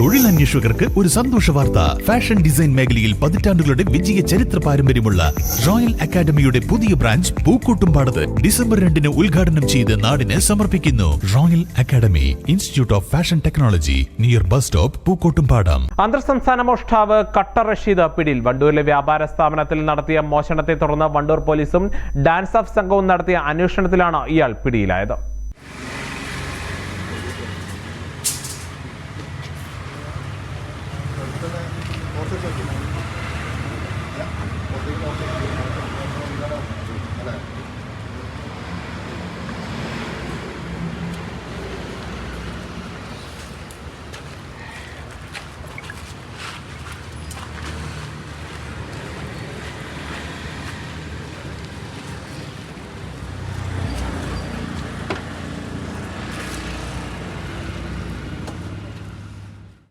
തൊഴിലന്വേഷകർക്ക് ഒരു സന്തോഷ വാർത്ത. ഫാഷൻ ഡിസൈൻ മേഖലയിൽ പതിറ്റാണ്ടുകളുടെ വിജയ ചരിത്ര പാരമ്പര്യമുള്ള റോയൽ അക്കാദമിയുടെ പുതിയ ബ്രാഞ്ച് പൂക്കോട്ടുംപാടത്ത് ഡിസംബർ രണ്ടിന് ഉദ്ഘാടനം ചെയ്ത് നാടിന് സമർപ്പിക്കുന്നു. Royal academy institute of fashion technology near bus stop Pookkottumpadam. അന്തർ സംസ്ഥാന മോഷ്ടാവ് കട്ടർ റഷീദ് പിടിയിൽ വണ്ടൂരിലെ വ്യാപാര സ്ഥാപനത്തിൽ നടത്തിയ മോഷണത്തെ തുടർന്ന് വണ്ടൂർ പോലീസും ഡാൻസ് ഓഫ് സംഘവും നടത്തിയ അന്വേഷണത്തിലാണ് ഇയാൾ പിടിയിലായത്.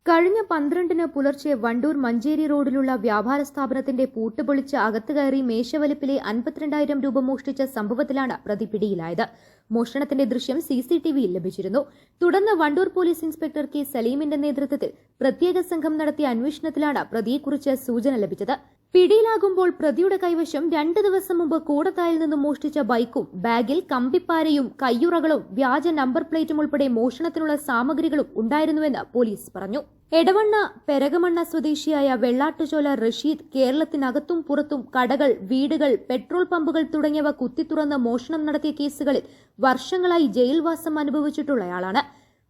കഴിഞ്ഞ പന്ത്രണ്ടിന് പുലർച്ചെ വണ്ടൂർ മഞ്ചേരി റോഡിലുള്ള വ്യാപാര സ്ഥാപനത്തിന്റെ പൂട്ട് പൊളിച്ച് അകത്ത് കയറി മേശവലിപ്പിലെ അൻപത്തിരണ്ടായിരം രൂപ മോഷ്ടിച്ച സംഭവത്തിലാണ് പ്രതി പിടിയിലായത്. മോഷണത്തിന്റെ ദൃശ്യം സി സി ടി വിയിൽ ലഭിച്ചിരുന്നു. തുടർന്ന് വണ്ടൂർ പോലീസ് ഇൻസ്പെക്ടർ കെ സലീമിന്റെ നേതൃത്വത്തിൽ പ്രത്യേക സംഘം നടത്തിയ അന്വേഷണത്തിലാണ് പ്രതിയെക്കുറിച്ച് സൂചന ലഭിച്ചത്. പിടിയിലാകുമ്പോൾ പ്രതിയുടെ കൈവശം രണ്ടു ദിവസം മുമ്പ് കൂടത്തായിൽ നിന്ന് മോഷ്ടിച്ച ബൈക്കും ബാഗിൽ കമ്പിപ്പാരയും കയ്യുറകളും വ്യാജ നമ്പർ പ്ലേറ്റും ഉൾപ്പെടെ മോഷണത്തിനുള്ള സാമഗ്രികളും ഉണ്ടായിരുന്നുവെന്ന് പോലീസ് പറഞ്ഞു. എടവണ്ണ പെരകമണ്ണ സ്വദേശിയായ വെള്ളാട്ടുചോല റഷീദ് കേരളത്തിനകത്തും പുറത്തും കടകൾ വീടുകൾ പെട്രോൾ പമ്പുകൾ തുടങ്ങിയവ കുത്തിത്തുറന്ന് മോഷണം നടത്തിയ കേസുകളിൽ വർഷങ്ങളായി ജയിൽവാസം അനുഭവിച്ചിട്ടുള്ളയാളാണ്.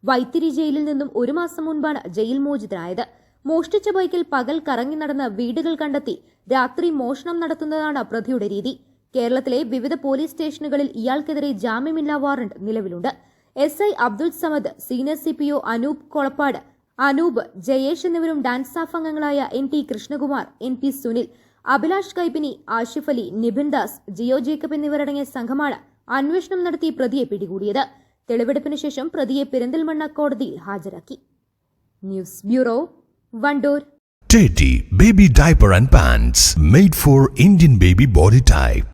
വൈത്തിരി ജയിലിൽ നിന്നും ഒരു മാസം മുൻപാണ് ജയിൽ മോചിതനായത്. മോഷ്ടിച്ച ബൈക്കിൽ പകൽ കറങ്ങി നടന്ന് വീടുകൾ കണ്ടെത്തി രാത്രി മോഷണം നടത്തുന്നതാണ് പ്രതിയുടെ രീതി. കേരളത്തിലെ വിവിധ പോലീസ് സ്റ്റേഷനുകളിൽ ഇയാൾക്കെതിരെ ജാമ്യമില്ലാ വാറണ്ട് നിലവിലുണ്ട്. S I Abdul Samad senior C P O Anoop Kolappad Anoop Jayesh എന്നിവരും ഡാൻസ് സ്റ്റാഫ് അംഗങ്ങളായ N T Krishnakumar N P Sunil Abhilash Kaippini Ashif Ali Nibin Das Jio Jacob എന്നിവരടങ്ങിയ സംഘമാണ് അന്വേഷണം നടത്തി പ്രതിയെ പിടികൂടിയത്. തെളിവെടുപ്പിന് ശേഷം പ്രതിയെ പെരിന്തൽമണ്ണ കോടതിയിൽ ഹാജരാക്കി. News bureau Wandoor Teddy Baby Diaper and Pants made for Indian baby body type.